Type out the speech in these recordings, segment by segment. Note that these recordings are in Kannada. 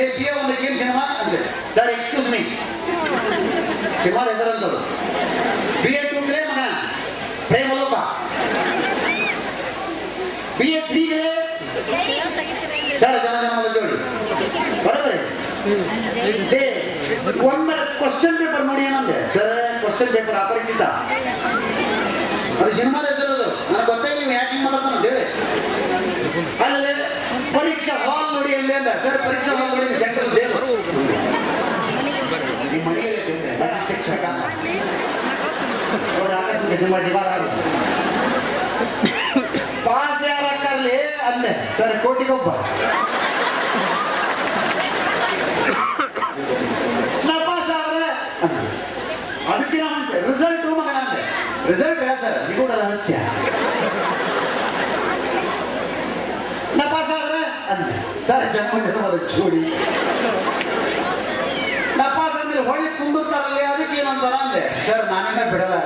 ಲೇ ಬಿ ಎ ಒಂದು ಗೇಮ್ ಸಿನಿಮಾ ಅಂದ್ರೆ. ಸರ್ ಎಕ್ಸ್ಕ್ಯೂಸ್ ಮೀ ಸಿನಿಮಾ ಹೆಸರಂತದ್ದು ಬಿ ಎ ಟೂಗ್ಲೇ ಮಗ ಪ್ರೇಮಲೋಕ ಬಿ ಎ ತ್ರೀಗೆ ಸರ್ ಜನ ಜನ ಜೋಡಿ ಬರೋಬರಿ ಒಮ್ಮೆ ಕ್ವಶನ್ ಪೇಪರ್ ನೋಡಿ ಏನಂದ್ರೆ ಸರ್ ಕ್ವಶನ್ ಪೇಪರ್ ಅಪರಿಚಿತ. ಅದು ಸಿನಿಮಾದ ಹೆಸರು ಅದು ನನಗೆ ಗೊತ್ತೇ ನೀವು ಯಾಕೆ ಮಾತಾಡ್ತಾನೆ ಅಂತ ಹೇಳಿ ಅಲ್ಲೇ ಪರೀಕ್ಷಾ ಹಾಲ್ ನೋಡಿ ಅಲ್ಲಿ ಅಂದ ಸರ್ ಪರೀಕ್ಷಾ ಹಾಲ್ ನೋಡಿ ಸೆಂಟ್ರಲ್ ಜೈಲು ನಿಮ್ಮ ಮನೆಯಲ್ಲೇ ತಿಂದೆ ಸ್ಟಾಟಿಸ್ಟಿಕ್ಸ್ ಬೇಕಂತ ಅವ್ರು ಆಕಸ್ಮಿಕ ಸಿನಿಮಾ ಡಿಬಾರ್ ಆಗುತ್ತೆ ಪಾಸ್ ಯಾರಕ್ಕಲ್ಲಿ ಅಂದೆ. ಸರ್ ಕೋಟಿಗೊಬ್ಬ ನಾ ಪಾಸ್ ಆದ್ರೆ ಅಂದೆ. ಅದಕ್ಕಿಂತ ಮುಂಚೆ ರಿಸಲ್ಟ್ ಮಗನ ಅಂದೆ ರಿಸಲ್ಟ್ ಹೇಳ ಸರ್ ನಿಗೂಢ ರಹಸ್ಯ ನಾ ಪಾಸ್ ಆದ್ರೆ ಅಂದೆ ಸರ್ ಜನ್ಮ ಜನ್ಮದ ಜೋಡಿ. ನಾ ಪಾಸ್ ಅಂದ್ರೆ ಹೊಳ್ಳಿ ಕುಂದಿರ್ತಾರಲ್ಲಿ ಅದಕ್ಕೆ ಏನಂತಾರ ಅಂದೆ ಸರ್ ನಾನಿನ್ನ ಬಿಡಲ್ಲ.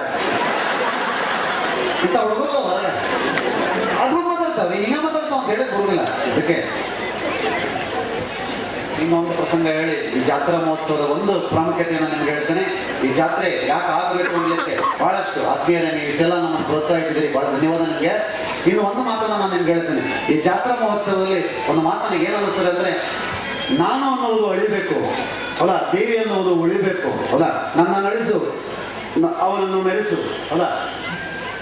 ಇಂಥ ಹುಡುಗರು ಹೊರಗೆ ಅದು ಮಾತಾಡ್ತಾವೆ ಹಿಂಗೆ ಮಾತಾಡ್ತಾವ ಅಂತ ಹೇಳಕ್ ಬರುದಿಲ್ಲ. ಅದಕ್ಕೆ ಇನ್ನೊಂದು ಪ್ರಸಂಗ ಹೇಳಿ, ಈ ಜಾತ್ರಾ ಮಹೋತ್ಸವದ ಒಂದು ಪ್ರಾಮುಖ್ಯತೆಯನ್ನು ನಿಮ್ಗೆ ಹೇಳ್ತೇನೆ. ಈ ಜಾತ್ರೆ ಯಾಕೆ ಆಗಬೇಕು ಅನ್ನಲಿಕ್ಕೆ ಬಹಳಷ್ಟು ಆತ್ಮೀಯರೇ ನೀವು ಇಷ್ಟೆಲ್ಲ ನಮ್ಮನ್ನು ಪ್ರೋತ್ಸಾಹಿಸಿದ್ರಿ. ಬಹಳ ಧನ್ಯವಾದ ನಿಮಗೆ. ಇನ್ನು ಒಂದು ಮಾತನ್ನು ನಾನು ನಿಮ್ಗೆ ಹೇಳ್ತೇನೆ. ಈ ಜಾತ್ರಾ ಮಹೋತ್ಸವದಲ್ಲಿ ಒಂದು ಮಾತು ನನಗೆ ಏನು ಅನಿಸ್ತದೆ ಅಂದ್ರೆ, ನಾನು ಅನ್ನುವುದು ಅಳಿಬೇಕು, ಅಲ್ಲ, ದೇವಿ ಅನ್ನುವುದು ಉಳಿಬೇಕು, ಅಲ್ಲ, ನನ್ನ ನಡೆಸು ಅವನನ್ನು ಮೆರೆಸು, ಅಲ್ಲ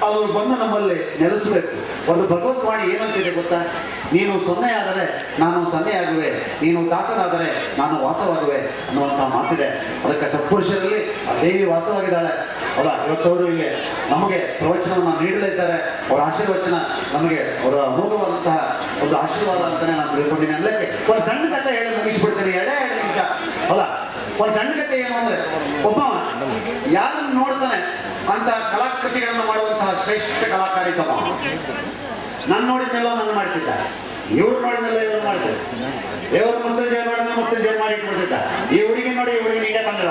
ಅವರು ಬಂದು ನಮ್ಮಲ್ಲಿ ನೆಲೆಸಬೇಕು. ಒಂದು ಭಗವತ್ವಾಣಿ ಏನಂತಿದೆ ಗೊತ್ತಾ? ನೀನು ಸೊನ್ನೆಯಾದರೆ ನಾನು ಸೊನ್ನೆಯಾಗುವೆ, ನೀನು ದಾಸನಾದರೆ ನಾನು ವಾಸವಾಗುವೆ ಅನ್ನುವಂಥ ಮಾತಿದೆ. ಅದಕ್ಕೆ ಸತ್ಪುರುಷರಲ್ಲಿ ಆ ದೇವಿ ವಾಸವಾಗಿದ್ದಾಳೆ. ಅಲ್ಲ ಇವತ್ತವರು ಇಲ್ಲಿ ನಮಗೆ ಪ್ರವಚನವನ್ನು ನೀಡಲಿದ್ದಾರೆ ಅವರ ಆಶೀರ್ವಚನ ನಮಗೆ, ಅವರ ಅಮೂಲವಾದಂತಹ ಒಂದು ಆಶೀರ್ವಾದ ಅಂತಾನೆ ನಾನು ತಿಳ್ಕೊಂಡಿನಿ ಅಲ್ಲಕ್ಕೆ ಒಂದು ಸಣ್ಣ ಕಥೆ ಹೇಳಿ ಮುಗಿಸ್ಬಿಡ್ತೀನಿ. ಎರಡೇ ಎರಡು ನಿಮಿಷ. ಅಲ್ಲ ಒಂದು ಸಣ್ಣ ಕಥೆ ಏನು ಅಂದ್ರೆ ಒಬ್ಬ ಯಾರನ್ನು ನೋಡ್ತಾನೆ ಅಂತ ಕಲಾಕೃತಿಗಳನ್ನು ಮಾಡುವಂತಹ ಶ್ರೇಷ್ಠ ಕಲಾಕಾರಿ ತಮ್ಮ. ನಾನು ನೋಡಿದ್ನೆಲ್ಲ ನಾನು ಮಾಡ್ತಿದ್ದ. ಇವ್ರು ನೋಡಿದ್ನೆಲ್ಲ, ಇವ್ರು ಮಾಡ್ತಿದ್ದ ಇವ್ರು ಮಾಡಿದ್ರೆ ನೋಡಿದ್ರೆ ಜಯ ಮಾಡಿ ಇಟ್ಬಿಡ್ತಿದ್ದ ಈ ಹುಡುಗಿ ನೋಡಿ, ಈ ಹುಡುಗಿ ಈಗ ತಂದಿರ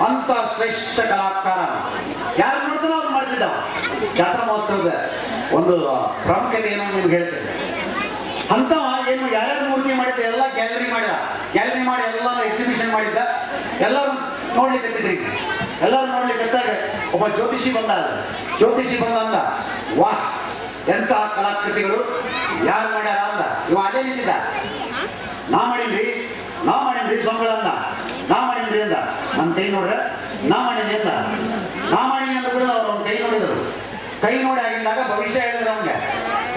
ಅಂತ ಶ್ರೇಷ್ಠ ಕಲಾಕಾರ. ಯಾರು ನೋಡ್ತಾನೋ ಅವ್ರು ಮಾಡ್ತಿದ್ದ ಜಾತ್ರಾ ಮಹೋತ್ಸವದ ಒಂದು ಪ್ರಾಮುಖ್ಯತೆ ಏನೋ ನಿಮ್ಗೆ ಹೇಳ್ತೇನೆ. ಅಂತ ಏನು ಯಾರ್ಯಾರು ಮೂರ್ತಿ ಮಾಡಿದ್ದ, ಎಲ್ಲ ಗ್ಯಾಲರಿ ಮಾಡಿದ. ಗ್ಯಾಲರಿ ಮಾಡಿ ಎಲ್ಲ ಎಕ್ಸಿಬಿಷನ್ ಮಾಡಿದ್ದ. ಎಲ್ಲರೂ ನೋಡ್ಲಿಕ್ಕೆ ಎಲ್ಲರೂ ನೋಡ್ಲಿಕ್ಕೆ ಒಬ್ಬ ಜ್ಯೋತಿಷಿ ಬಂದ. ಜ್ಯೋತಿಷಿ ಬಂದ ಅಂದ, ವಾ ಎಂತ ಕಲಾಕೃತಿಗಳು. ಯಾರು ಮಾಡ್ಯಾರ? ಅಂದ. ಇವ ಅದೇ ನಿಂತಿದ್ದ. ನಾ ಮಾಡೀನ್ರಿ ನಾ ಮಾಡೀನ್ರಿ ಸ್ವಾಮಿಗಳ ಅಂದ ನಾ ಮಾಡೀನ್ರಿ ಅಂದ ನನ್ನ ಕೈ ನೋಡ್ರೆ ನಾ ಮಾಡೀನಿ ಅಂದ ನಾ ಮಾಡೀನಿ ಅಂತ ಕೂಡ ಅವ್ರು ಅವ್ನ ಕೈ ನೋಡಿದ್ರು ಕೈ ನೋಡಿ ಆಗಿದ್ದಾಗ ಭವಿಷ್ಯ ಹೇಳಿದ್ರು ಅವನಿಗೆ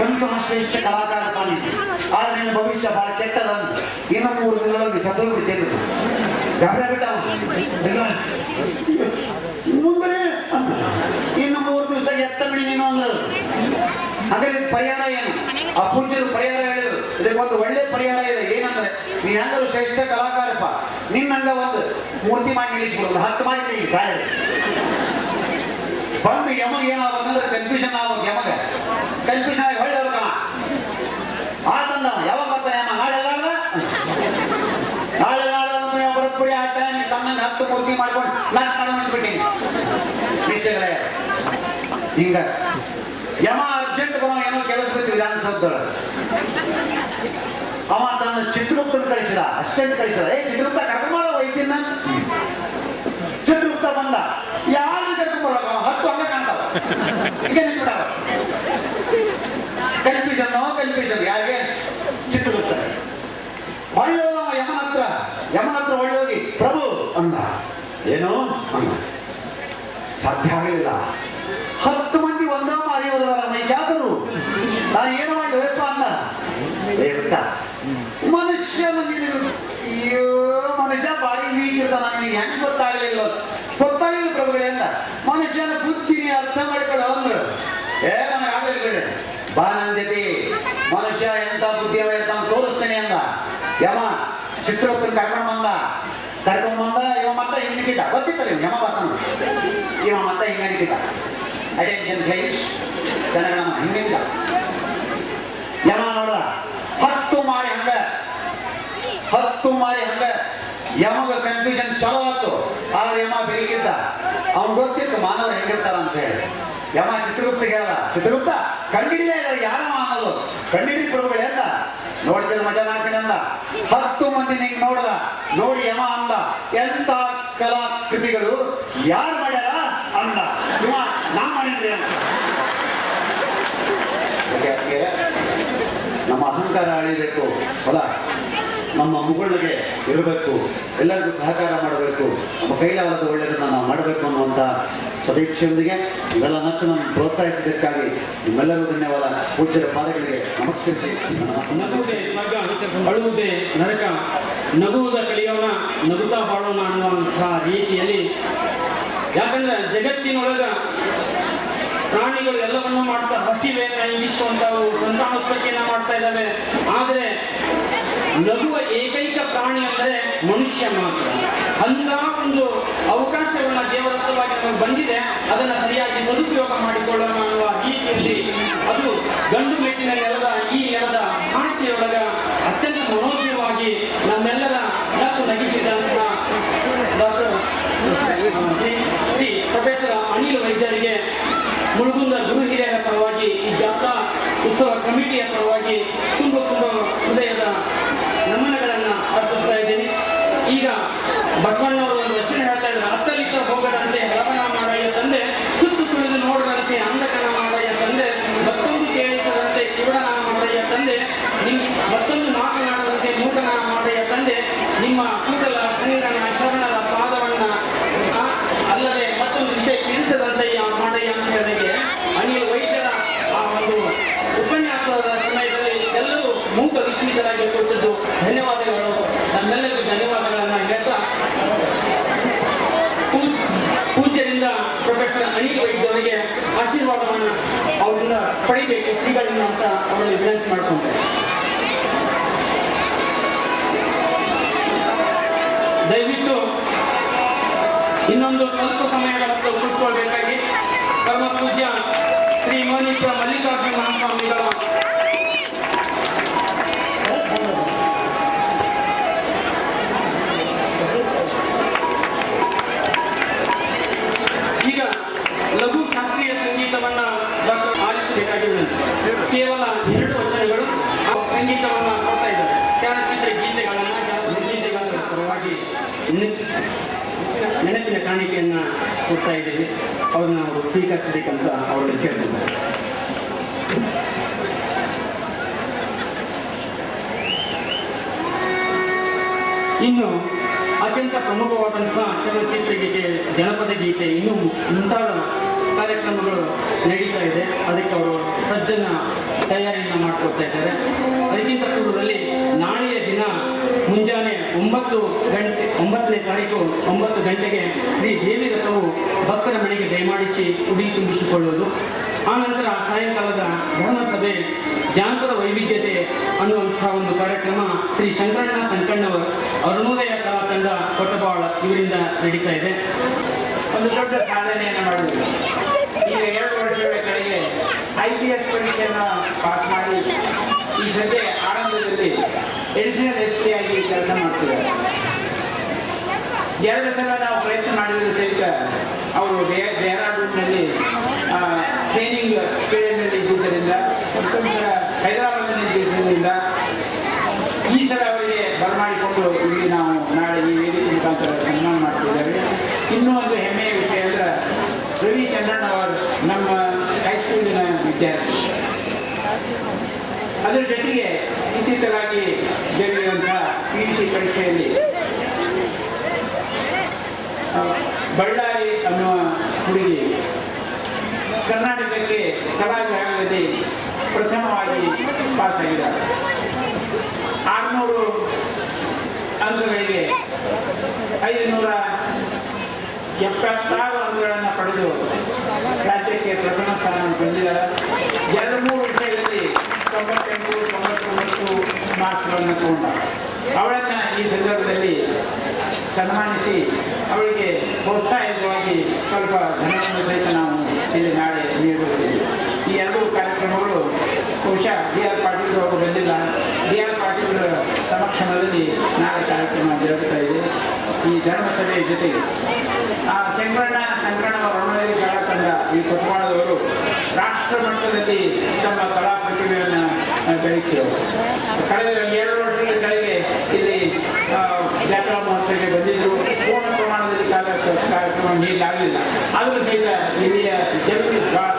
ಎಂತಹ ಶ್ರೇಷ್ಠ ಕಲಾಕಾರ ನೀನು ಆದ್ರೆ ನಿನ್ನ ಭವಿಷ್ಯ ಬಹಳ ಕೆಟ್ಟದಂತ ಇನ್ನು ಮೂರು ದಿನಗಳಲ್ಲಿ ಸತ್ತು ಬಿಡ್ತೇನೆ ಗಾಬರಿ ಬಿಟ್ಟ ಅವ. ಇಲ್ಲ. ಮುಂದೆ ಅಂದ. ಇನ್ನು ಮೂರು ದಿವಸದಾಗ ಎತ್ತ ಬಿಡಿ ನೀನು ಅಂದ್ರು ಹಾಗಾದ್ರೆ ಇದು ಪರಿಹಾರ ಏನು ಆ ಪೂಜ್ಯರು ಪರಿಹಾರ ಹೇಳಿದ್ರು ಇದಕ್ಕೊಂದು ಒಳ್ಳೆ ಪರಿಹಾರ ಇದೆ. ಏನಂದ್ರೆ ನೀ ಹೆಂಗರು ಶ್ರೇಷ್ಠ ಕಲಾಕಾರಪ್ಪ. ನಿನ್ನಂಗ ಒಂದು ಮೂರ್ತಿ ಮಾಡಿ ನಿಲ್ಲಿಸ್ಬಿಡೋದು ಹತ್ತು ಮಾಡಿ ನಿಲ್ಲಿಸಿ ಬಂದು ಯಮ ಏನಾಗ್ಬೇಕಂದ್ರೆ ಕನ್ಫ್ಯೂಷನ್ ಆಗ್ಬೇಕು ಯಮಗ. ಕನ್ಫ್ಯೂಷನ್ ಆಗಿ ಹೊಳ್ಳಿ ಹೋಗ್ತಾನ ಆತಂದ ಯಾವಾಗ ಬರ್ತಾನೆ ಯಮ ನಾಳೆ ನಾಳೆ ನಾಳೆ ಅಂದ್ರೆ ಬರೋಬ್ಬರಿ ಆ ಟೈಮ್ ತನ್ನಂಗೆ ಹತ್ತು ಮೂರ್ತಿ ಮಾಡ್ಕೊಂಡು ನಾನು ಮಾಡೋಣ ಅಂದ್ಬಿಟ್ಟಿನಿ. ವಿಷಯಗಳೇ ಹಿಂಗ. ಯಮ ಅರ್ಜೆಂಟ್ ಬರೋ ಏನೋ ಕೆಲಸ ಬಿತ್ತು ವಿಧಾನಸೌಧದೊಳಗೆ ಅವ ತನ್ನ ಚಿತ್ರಗುಪ್ತನ ಕಳಿಸಿದ ಅಸ್ಟೆಂಟ್ ಕಳಿಸಿದ ಏ ಚಿತ್ರಗುಪ್ತ ಕರ್ಕೊಂಡು ಮಾಡೋ ವೈದ್ಯನ ಚಿತ್ರಗುಪ್ತ ಬಂದ. ಯಾರು ಕರ್ಕೊಂಡು ಬರ್ಬೇಕು ಅವ ಹತ್ತು ಹಂಗ ಕಾಣ್ತಾವ. ಈಗ ನಿಂತ್ಬಿಟ್ಟಾವ. ಕನ್ಫ್ಯೂಷನ್ ಕನ್ಫ್ಯೂಷನ್ ಯಾರಿಗೆ? ಚಿತ್ರಗುಪ್ತ ಹೊಳ್ಳಿ ಹೋದವ ಯಮನ ಹತ್ರ. ಯಮನ ಹತ್ರ ಹೊಳ್ಳಿ ಹೋಗಿ, ಪ್ರಭು, ಅಂದ. ಏನು? ಅಂದ. ಸಾಧ್ಯ ಆಗಲಿಲ್ಲ. ಹತ್ತು ಮಂದಿ ಒಂದ ಮಾರಿ ಹೋದವರ ನಾ ನಾನು ಏನು ಮಾಡಿ ವೇಪ ಅಂದ ಏ ಹುಚ್ಚ ಮನುಷ್ಯನ ನಿನಗೆ ಅಯ್ಯೋ ಮನುಷ್ಯ ಇರ್ತಾನ ನಿನಗೆ ಹೆಂಗ್ ಗೊತ್ತಾಗಲಿಲ್ಲ ಗೊತ್ತಾಗಲಿಲ್ಲ ಪ್ರಭುಗಳೇ ಅಂತ. ಮನುಷ್ಯನ ಬುದ್ಧಿ ನೀ ಅರ್ಥ ಮಾಡಿಕೊಳ್ಳ ಅಂದ್ರು ಏ, ನನಗೆ ಆಗಲಿ ಬಿಡ್ರಿ ಬಾ ನನ್ನ ಜೊತೆ. ಮನುಷ್ಯ ಎಂತ ಬುದ್ಧಿ ಅವ ಇರ್ತಾನ ತೋರಿಸ್ತೇನೆ ಅಂದ. ಯಮ, ಚಿತ್ರಗುಪ್ತನ ಕರ್ಕೊಂಡು ಬಂದ. ಕರ್ಕೊಂಡು ಬಂದ, ಇವ ಮತ್ತೆ ಹಿಂಗೆ ನಿಂತಿದ್ದ? ಗೊತ್ತಿತ್ತಲ್ಲ ಯಮ ಬರ್ತಾನ ಇವ ಮತ್ತೆ ಹಿಂಗೆ ನಿಂತಿದ್ದ? ಅಟೆನ್ಷನ್ ಪ್ಲೇಸ್ ಚೆನ್ನಾಗಮ್ಮ ಹಿಂಗೆ ನಿಂತಿದ್ದ? ಯಮ ನೋಡ ಹತ್ತು ಮಾರಿ ಹಂಗ. ಹತ್ತು ಮಾರಿ ಹಂಗ. ಯಮಗ ಕನ್ಫ್ಯೂಷನ್ ಚಲೋ ಆಯ್ತು. ಆದ್ರೆ ಯಮ ಬೆಳಗಿದ್ದ ಅವ್ನು ಗೊತ್ತಿತ್ತು ಮಾನವರು ಹೆಂಗಿರ್ತಾರ ಅಂತ ಹೇಳಿ. ಯಮ ಚಿತ್ರಗುಪ್ತ ಹೇಳ ಚಿತ್ರಗುಪ್ತ ಕಂಡಿಡಿಲೇ ಇಲ್ಲ ಯಾರಮ್ಮ ಅನ್ನೋದು? ಕಂಡಿಡಿ ಪ್ರಭುಗಳು ಎಂದ ನೋಡ್ತೀರ ಮಜಾ ಮಾಡ್ತೀನಿ ಅಂದ. ಹತ್ತು ಮಂದಿ ನಿಂಗೆ ನೋಡ್ದ. ನೋಡಿ ಯಮ ಅಂದ. ಎಂತ ಕಲಾಕೃತಿಗಳು? ಯಾರು ಮಾಡ್ಯಾರ? ಅಂದ. ಇವ ನಾ ಮಾಡಿದ್ರಿ ನಮ್ಮ ಅಹಂಕಾರ ಅಳಿಬೇಕು ಹೊಲ. ನಮ್ಮ ಮುಗುಳಿಗೆ ಇರಬೇಕು, ಎಲ್ಲರಿಗೂ ಸಹಕಾರ ಮಾಡಬೇಕು, ನಮ್ಮ ಕೈಲಾಗದ ಒಳ್ಳೆಯದನ್ನು ನಾವು ಮಾಡಬೇಕು ಅನ್ನುವಂಥ ಸದೀಕ್ಷೆಯೊಂದಿಗೆ ಇವೆಲ್ಲ ನಕ್ಕು ನಮ್ಮ ಪ್ರೋತ್ಸಾಹಿಸಿದ್ದಕ್ಕಾಗಿ ನಿಮ್ಮೆಲ್ಲರಿಗೂ ಧನ್ಯವಾದ. ಪೂಜ್ಯರ ಪಾದಗಳಿಗೆ ನಮಸ್ಕರಿಸಿ. ಅಳುವುದೇ, ನರಕ, ನಗುವುದ ಕಲಿಯೋಣ, ನಗುತ್ತಾ ಬಾಳೋಣ ಅನ್ನುವಂತಹ ರೀತಿಯಲ್ಲಿ. ಯಾಕಂದ್ರೆ ಜಗತ್ತಿನೊಳಗ ಪ್ರಾಣಿಗಳು ಎಲ್ಲವನ್ನೂ ಮಾಡ್ತಾ ಹಸಿವೆಯನ್ನ ಇಂಗಿಸುವಂತವು ಸಂತಾನೋತ್ಪತ್ತಿಯನ್ನ ಮಾಡ್ತಾ ಇದ್ದಾವೆ. ಆದರೆ ನಗುವ ಏಕೈಕ ಪ್ರಾಣಿ ಅಂದರೆ ಮನುಷ್ಯ ಮಾತ್ರ. ಅಂತ ಒಂದು ಅವಕಾಶಗಳನ್ನ ದೇವರತ್ವವಾಗಿ ನಮಗೆ ಬಂದಿದೆ, ಅದನ್ನ ಸರಿಯಾಗಿ ಸದುಪಯೋಗ ಮಾಡಿಕೊಳ್ಳೋಣ ಅನ್ನುವ ರೀತಿಯಲ್ಲಿ ಅದು ಗಂಡು ಮೆಟ್ಟಿನ ನೆಲದ ಈ ನೆಲದ ಭಾಷೆಯೊಳಗ ಅತ್ಯಂತ ಮನೋಜ್ಞವಾಗಿ ನಮ್ಮೆಲ್ಲರ ನಕ್ಕು ನಗಿಸಿದಂತಹ ಡಾಕ್ಟರ್ ಶ್ರೀ ಪ್ರೊಫೆಸರ್ ಅನಿಲ್ ವೈದ್ಯರಿಗೆ ಮುಳುಗುಂದ ಗುರು ಹಿರಿಯರ ಪರವಾಗಿ ಈ ಜಾತ್ರಾ ಉತ್ಸವ ಕಮಿಟಿಯ ಪರವಾಗಿ ತುಂಬ ತುಂಬ ಪಡಿಬೇಕು ಶ್ರೀಗಳಿಂದ ಅಂತ ಅವರಲ್ಲಿ ವಿನಂತಿ ಮಾಡ್ಕೊಂತಾರೆ. ದಯವಿಟ್ಟು ಇನ್ನೊಂದು ಸ್ವಲ್ಪ ಕುತ್ಕೊಳ್ಬೇಕಾಗಿ ಕೂತ್ಕೊಳ್ಬೇಕಾಗಿ ಕೇವಲ ಎರಡು ವಚನಗಳು ಸಂಗೀತವನ್ನು ಕೊಡ್ತಾ ಇದ್ದಾರೆ. ಚಲನಚಿತ್ರ ಗೀತೆಗಳನ್ನು ಚಲನಚಿತ್ರ ಗೀತೆಗಳ ಪರವಾಗಿ ನೆನಪು- ನೆನಪಿನ ಕಾಣಿಕೆಯನ್ನು ಕೊಡ್ತಾ ಇದ್ದೀವಿ. ಅವ್ರನ್ನ ಅವರು ಸ್ವೀಕರಿಸಬೇಕಂತ ಅವರಲ್ಲಿ ಕೇಳ್ತಿದ್ದಾರೆ ಇನ್ನು ಅತ್ಯಂತ ಪ್ರಮುಖವಾದಂತಹ ಚಲನಚಿತ್ರ ಗೀತೆ, ಜನಪದ ಗೀತೆ, ಇನ್ನೂ ಮುಂತಾದ ನಡೀತಾ ಇದೆ. ಅದಕ್ಕೆ ಅವರು ಸಜ್ಜನ ತಯಾರಿಯನ್ನು ಮಾಡ್ಕೊಳ್ತಾ ಇದ್ದಾರೆ. ಅದಕ್ಕಿಂತ ಪೂರ್ವದಲ್ಲಿ ನಾಳೆಯ ದಿನ ಮುಂಜಾನೆ ಒಂಬತ್ತು ಗಂಟೆ, ಒಂಬತ್ತನೇ ತಾರೀಕು ಒಂಬತ್ತು ಗಂಟೆಗೆ ಶ್ರೀ ದೇವಿ ರಥವು ಭಕ್ತರ ಮನೆಗೆ ದಯಮಾಡಿಸಿ ಉಡಿ ತುಂಬಿಸಿಕೊಳ್ಳುವುದು. ಆನಂತರ ಸಾಯಂಕಾಲದ ಧರ್ಮಸಭೆ, ಜಾನಪದ ವೈವಿಧ್ಯತೆ ಅನ್ನುವಂಥ ಒಂದು ಕಾರ್ಯಕ್ರಮ ಶ್ರೀ ಶಂಕರಣ್ಣ ಸಂಕಣ್ಣವರ್ ಅರುಣೋದಯ ಕಲಾ ತಂಡ ಕೊಟ್ಟಬಾಳ ಇವರಿಂದ ನಡೀತಾ ಇದೆ. ಒಂದು ದೊಡ್ಡ ಸಾಧನೆಯನ್ನು ಮಾಡಿದ್ರು ಈಗ ಎರಡು ವರ್ಷಗಳ ಕೆಳಗೆ ಐ ಪಿ ಪಾಠ ಪರೀಕ್ಷೆಯನ್ನು ಪಾಸ್ ಮಾಡಿ ಈ ಜೊತೆ ಆರಂಭದಲ್ಲಿ ಎಡಿಷನಲ್ ಎಸ್ ಪಿ ಆಗಿ ಕೆಲಸ ಮಾಡ್ತಿದ್ದಾರೆ. ಎರಡು ಸಲ ನಾವು ಪ್ರಯತ್ನ ಮಾಡಿದ್ರು ಸಹಿತ ಅವರು ಡೆಹ್ರಾಡೂನ್ನಲ್ಲಿ ಟ್ರೈನಿಂಗ್ ಪೀರಿಯಡ್ನಲ್ಲಿ ಇದ್ದುದರಿಂದ ಹೈದರಾಬಾದ್ನಲ್ಲಿ ಇದ್ದುದರಿಂದ ಈ ಸಲ ಅವರಿಗೆ ಬರಮಾಡಿಕೊಂಡು ಇಲ್ಲಿ ನಾವು ನಾಳೆ ಈ ವೇದಿಕೆ ಮುಖಾಂತರ ಸನ್ಮಾನ ಮಾಡ್ತಿದ್ದೇವೆ ಇನ್ನೂ ಒಂದು ಹೆಮ್ಮೆಯ ವಿಷಯ ಅಂದ್ರೆ ರವಿ ಚಂದ್ರಣ್ಣ ಅವರು ನಮ್ಮ ಹೈಸ್ಕೂಲಿನ ವಿದ್ಯಾರ್ಥಿ ಅದರ ಜೊತೆಗೆ ಇತ್ತೀಚಲಾಗಿ ಜರುಗಿರುವಂತಹ ಪಿ ಯು ಸಿ ಪರೀಕ್ಷೆಯಲ್ಲಿ ಬಳ್ಳಾರಿ ಅನ್ನುವ ಹುಡುಗಿ ಕರ್ನಾಟಕಕ್ಕೆ ಕಲಾ ವಿಭಾಗದಲ್ಲಿ ಪ್ರಥಮವಾಗಿ ಪಾಸ್ ಆಗಿದ್ದಾರೆ ಆರುನೂರು ಅಂಕಗಳಿಗೆ ಐದುನೂರ ಎಪ್ಪತ್ತಾರು ಅಂಕಗಳನ್ನು ಪಡೆದು ರಾಜ್ಯಕ್ಕೆ ಪ್ರಥಮ ಸ್ಥಾನವನ್ನು ಬಂದಿದ್ದಾರೆ ಎರಡು ಮೂರು ವಿಷಯದಲ್ಲಿ ತೊಂಬತ್ತೆಂಟು ಮಾರ್ಕ್ಸ್ಗಳನ್ನು ತಗೊಂಡ ಅವಳನ್ನು ಈ ಸಂದರ್ಭದಲ್ಲಿ ಸನ್ಮಾನಿಸಿ ಅವಳಿಗೆ ಪ್ರೋತ್ಸಾಹಿತವಾಗಿ ಸ್ವಲ್ಪ ಧನವನ್ನು ಸಹಿತ ನಾವು ಇಲ್ಲಿ ನಾಳೆ ನೀಡುತ್ತೇವೆ. ಈ ಎರಡೂ ಕಾರ್ಯಕ್ರಮಗಳು ಬಹುಶಃ ಡಿ ಆರ್ ಪಾಟೀಲ್ ಅವರು ಬಂದಿಲ್ಲ. ಡಿ ಆರ್ ಪಾಟೀಲ್ ಸಮಕ್ಷಮದಲ್ಲಿ ನಾಳೆ ಕಾರ್ಯಕ್ರಮ ಜರುಗುತ್ತಾ ಇದೆ. ಈ ಧರ್ಮಸಭೆಯ ಜೊತೆಗೆ ಆ ಸಂಗಣ್ಣ ಸಂಕರಣ ರಣದಲ್ಲಿ ಕಲಾ ತಂಡ ಈ ಕೊಪ್ಪಳದವರು ರಾಷ್ಟ್ರ ರಾಷ್ಟ್ರ ಮಟ್ಟದಲ್ಲಿ ತಮ್ಮ ಕಲಾ ಪ್ರತಿಭೆಯನ್ನು ಬೆಳೆಸಿದರು. ಕಳೆದ ಎರಡು ವರ್ಷಗಳ ಕೆಳಗೆ ಇಲ್ಲಿ ಜಾತ್ರಾ ಮಹೋತ್ಸವಕ್ಕೆ ಬಂದಿದ್ದರು ಪೂರ್ಣ ಪ್ರಮಾಣದಲ್ಲಿ ಕಾರ್ಯ- ಕಾರ್ಯಕ್ರಮ ನೀಡಲಾಗಲಿಲ್ಲ. ಆದರೂ ಸಹಿತ ಇಲ್ಲಿಯ ಜನರು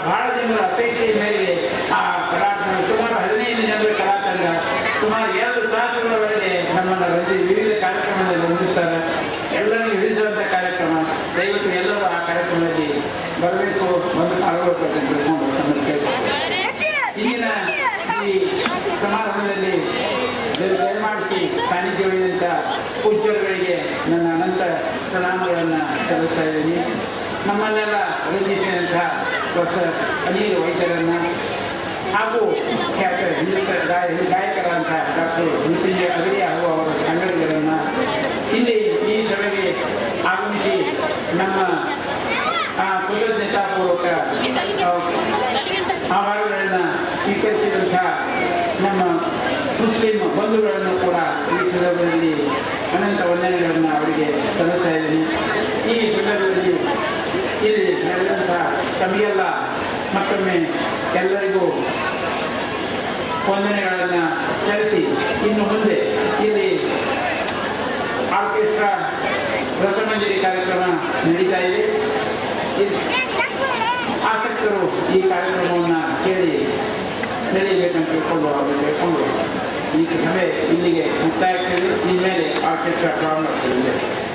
ಬಹಳ ಜನರ ಅಪೇಕ್ಷೆಯ ಮೇರೆಗೆ ಆ ಕಲಾತಂಡ ಸುಮಾರು ಹದಿನೈದು ಜನರ ಕಲಾತಂಡ, ಸುಮಾರು ಎರಡು ತಾಸುಗಳವರೆಗೆ ನಮ್ಮನ್ನು ವಿವಿಧ ಕಾರ್ಯಕ್ರಮದಲ್ಲಿ ರಂಜಿಸ್ತಾರೆ ಎಲ್ಲರಿಗೂ ಹಿಡಿಸುವಂಥ ಕಾರ್ಯಕ್ರಮ ದಯವಿಟ್ಟು ಎಲ್ಲರೂ ಆ ಕಾರ್ಯಕ್ರಮದಲ್ಲಿ ಬರಬೇಕು ಒಂದು ಪಾಲ್ಗೊಳ್ಬೇಕು ಅಂತ ತಿಳ್ಕೊಂಡು ನಮ್ಮನ್ನು ಕೇಳ್ಕೊಳ್ತೀನಿ. ಈಗಿನ ಈ ಸಮಾರಂಭದಲ್ಲಿ ದಯ- ದಯಮಾಡಿಸಿ ಸಾನ್ನಿಧ್ಯ ವಹಿಸಿದಂಥ ಪೂಜ್ಯರುಗಳಿಗೆ ನನ್ನ ಅನಂತ ಪ್ರಣಾಮಗಳನ್ನು ಸಲ್ಲಿಸ್ತಾ ಇದ್ದೀನಿ. ನಮ್ಮನ್ನೆಲ್ಲ ರಂಜಿಸಿದಂಥ ಡಾಕ್ಟರ್ ಅನಿಲ್ ವೈದ್ಯರನ್ನು ಹಾಗೂ ಖ್ಯಾತ ಗಾಯಕರಾದಂಥ ಡಾಕ್ಟರ್ ಮೃತ್ಯುಂಜಯ ಅಗಡಿ ಹಾಗೂ ಅವರ ಸಂಘಟನೆಗಳನ್ನು ಇಲ್ಲಿ ಈ ಸಭೆಗೆ ಆಗಮಿಸಿ ನಮ್ಮ ಕೃತಜ್ಞತಾಪೂರ್ವಕ ಆಭಾರಗಳನ್ನು ಸ್ವೀಕರಿಸಿದಂಥ ನಮ್ಮ ಮುಸ್ಲಿಂ ಬಂಧುಗಳನ್ನು ಕೂಡ ಈ ಸಂದರ್ಭದಲ್ಲಿ ಅನಂತ ವಂದನೆಗಳನ್ನು ಅವರಿಗೆ ಸಲ್ಲಿಸ್ತಾ ಇದ್ದೀನಿ ಈ ಸಂದರ್ಭದಲ್ಲಿ ಇಲ್ಲಿ ನಡೆದಂಥ ತಮಗೆಲ್ಲ ಮತ್ತೊಮ್ಮೆ ಎಲ್ಲರಿಗೂ ವಂದನೆಗಳನ್ನು ಸಲ್ಲಿಸಿ, ಇನ್ನು ಮುಂದೆ ಇಲ್ಲಿ ಆರ್ಕೆಸ್ಟ್ರಾ ರಸಮಂಜರಿ ಕಾರ್ಯಕ್ರಮ ನಡೀತಾ ಇದೆ. ಆಸಕ್ತರು ಈ ಕಾರ್ಯಕ್ರಮವನ್ನು ಕೇಳಿ ನಡೆಯಬೇಕಂತ ತಿಳ್ಕೊಂಡು ಅವರು ಕೇಳ್ಕೊಂಡು ಈ ಸಭೆ ಇಲ್ಲಿಗೆ ಮುಕ್ತಾಯ ಆಗ್ತದೆ ಮೇಲೆ ಆರ್ಕೆಸ್ಟ್ರಾ ಪ್ರಾರಂಭ ಆಗ್ತದೆ